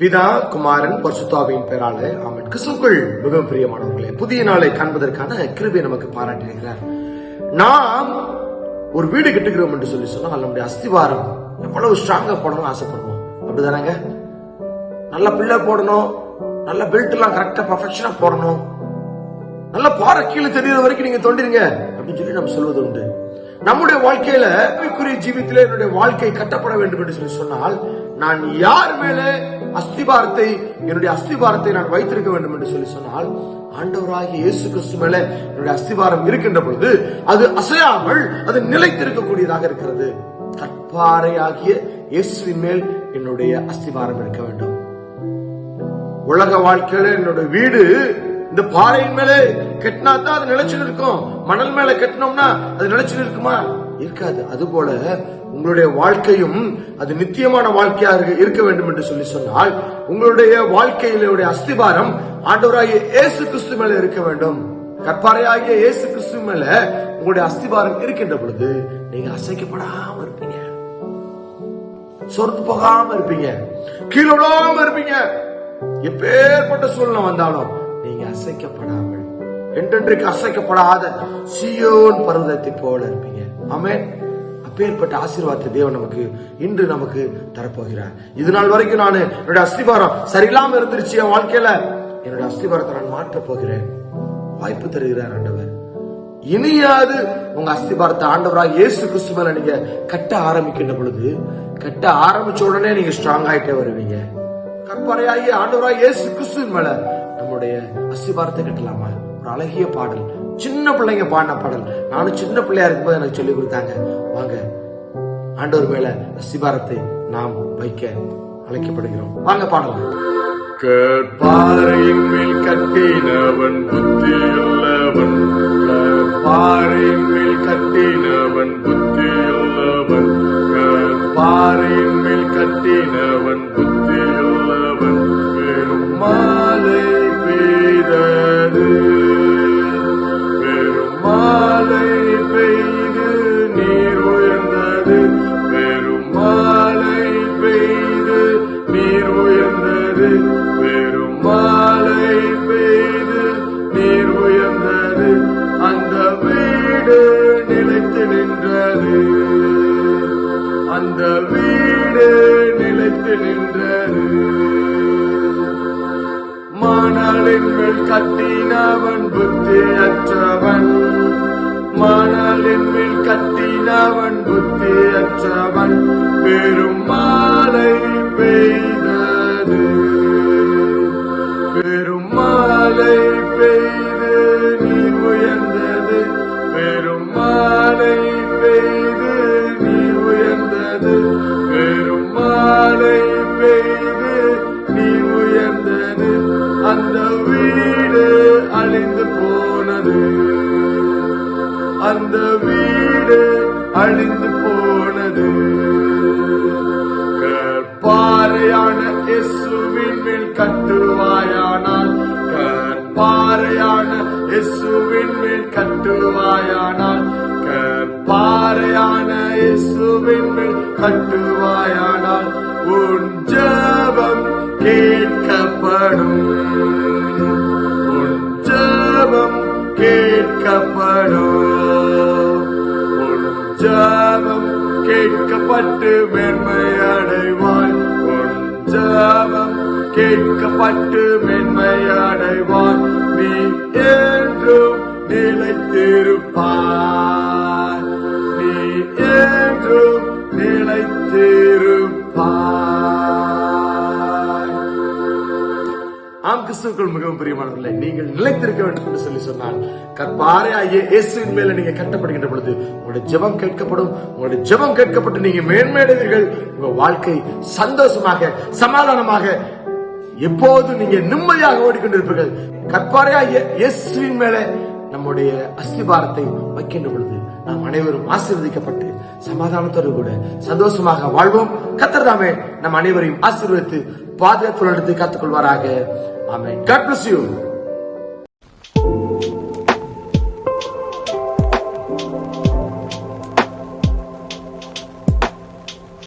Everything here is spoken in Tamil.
பிதா குமாரன் பர்சுத்தாவின் பெயராலே அவன் கிறிஸ்துவுக்குள் மிகவும் பிரியமானவர்களே புதிய நாளை காண்பதற்கான கிருபை நமக்கு பாராட்டியிருக்கிறார் நாம் ஒரு வீடு கட்டுகிறோம் என்று சொல்லி சொன்னால் நம்முடைய அஸ்திவாரம் எவ்வளவு ஸ்ட்ராங்கா போடணும்னு ஆசைப்படுவோம். அப்படிதானங்க? நல்ல பிள்ளை போடணும் நல்ல பெல்ட் எல்லாம் கரெக்டா பர்ஃபெக்ஷனா போடணும். நல்ல பாறை கீழே தெரியுற வரைக்கும் நீங்க தொண்டிருங்க அப்படின்னு சொல்லி நம்ம சொல்வது உண்டு. நம்முடைய வாழ்க்கையில ஆவிக்குரிய ஜீவித்திலே என்னுடைய வாழ்க்கை கட்டப்பட வேண்டும் என்று சொல்லி சொன்னால் நான் யார் மேல அஸ்திபாரத்தை என்னுடைய அஸ்திபாரத்தை நான் வைத்திருக்க வேண்டும் என்று சொல்லி சொன்னால் ஆண்டவராகிய இயேசு கிறிஸ்து மேல என்னுடைய அஸ்திபாரம் இருக்கின்ற பொழுது அது அசையாமல் அது நிலைத்திருக்கக்கூடியதாக இருக்கிறது. கற்பாறையாகிய இயேசுவின் மேல் என்னுடைய அஸ்திபாரம் இருக்க வேண்டும். உலக வாழ்க்கையில என்னோட வீடு இந்த பாறையின் மேலே கட்டினா தான் அது நிலைச்சு நிற்கும். மணல் மேல கட்டினோம்னா அது நிலைச்சு நிற்குமா? இருக்காது. அது போல உங்களுடைய வாழ்க்கையும் அது நித்தியமான வாழ்க்கையா இருக்க- இருக்க வேண்டும் என்று சொல்லி சொன்னால் உங்களுடைய வாழ்க்கையிலுடைய அஸ்திபாரம் ஆண்டவராகிய இயேசு கிறிஸ்து மேல இருக்க வேண்டும். கற்பாறையாகிய இயேசு கிறிஸ்து மேல உங்களுடைய அஸ்திபாரம் இருக்கின்ற பொழுது நீங்க அசைக்கப்படாம இருப்பீங்க. சொர்த்து போகாம இருப்பீங்க. கீழோடாம இருப்பீங்க. எப்பேற்பட்ட சூழ்நிலை வந்தாலும் நீங்க அசைக்கப்படாமல் என்றென்றைக்கு அசைக்கப்படாத சியோன் பர்வதத்தை போல இருப்பீங்க. ஆமென். அப்பேற்பட்ட ஆசீர்வாதத்தை தேவன் நமக்கு இன்று நமக்கு தரப்போகிறார். இது நாள் வரைக்கும் நான் என்னுடைய அஸ்திபாரம் சரியில்லாம இருந்துருச்சு என் வாழ்க்கையில. என்னுடைய அஸ்திபாரத்தை நான் மாற்றப் போகிறேன். வாய்ப்பு தருகிறார் ஆண்டவர். இனியாவது உங்க அஸ்திபாரத்தை ஆண்டவராக இயேசு கிறிஸ்து மேல நீங்க கட்ட ஆரம்பிக்கின்ற பொழுது கட்ட ஆரம்பிச்ச உடனே நீங்க ஸ்ட்ராங் ஆயிட்டே வருவீங்க. கற்பறையாகி ஆண்டவராக இயேசு கிறிஸ்துவின் மேல நம்முடைய அஸ்திபாரத்தை கட்டலாமா? ஒரு அழகிய பாடல். சின்ன பிள்ளைங்க பாடின பாடல். நானும் சின்ன பிள்ளையா இருக்கும்போது எனக்கு சொல்லி கொடுத்தாங்க. வாங்க ஆண்டவர் மேல சிபாரத்தை நாம் வைக்க அழைக்கப்படுகிறோம். வாங்க பாடலாம். கற்பாறையின் மேல் கட்டினவன் புத்தியுள்ளவன். கற்பாறையின் மேல் கட்டினவன் புத்தியுள்ளவன். கற்பாறையின் மேல் கட்டினவன் புத்தி அந்த வீடு நிலைத்து நின்றது மணலின் மேல் கட்டினவன் புத்தியற்றவன் மணலின் மேல் கட்டினவன் புத்தியற்றவன் பெருமா அந்த வீடு அழிந்து போனது. கற்பாறையான இயேசுவின் மேல் கட்டுவாயானால் கற்பாறையான இயேசுவின் மேல் கட்டுவாயானால் கற்பாறையான இயேசுவின் மேல் கட்டுவாயானால் உன் ஜபம் கேட்கப்படும். கேட்கப்படும். உன் கேட்கப்பட்டு மென்மை அடைவாய். உன் ஜெபம் கேட்கப்பட்டு மென்மை அடைவாய். நீ என்றும் நிலைத்திருப்பாய். கிறிஸ்துக்கள் மிகவும் பிரியமானவர்களே நீங்கள் நிலைத்திருக்க வேண்டும் என்று சொல்லி சொன்னால் கற்பாறை இயேசுவின் மேல நீங்க கட்டப்படுகின்ற பொழுது உங்களுடைய ஜெபம் கேட்கப்படும் உங்களுடைய ஜெபம் கேட்கப்பட்டு நீங்க மேன்மேடுவீர்கள் உங்க வாழ்க்கை சந்தோஷமாக சமாதானமாக எப்போது நீங்க நிம்மதியாக ஓடிக்கொண்டிருப்பீர்கள். கற்பாறையாகிய இயேசுவின் மேல நம்முடைய அஸ்திபாரத்தை வைக்கின்ற பொழுது நாம் அனைவரும் ஆசீர்வதிக்கப்பட்டு சமாதானத்தோடு கூட சந்தோஷமாக வாழ்வோம். கத்தர்தாமே நம் அனைவரையும் ஆசீர்வதித்து பாதுகாப்பு நடத்தி காத்துக்கொள்வாராக. Amém. God bless you.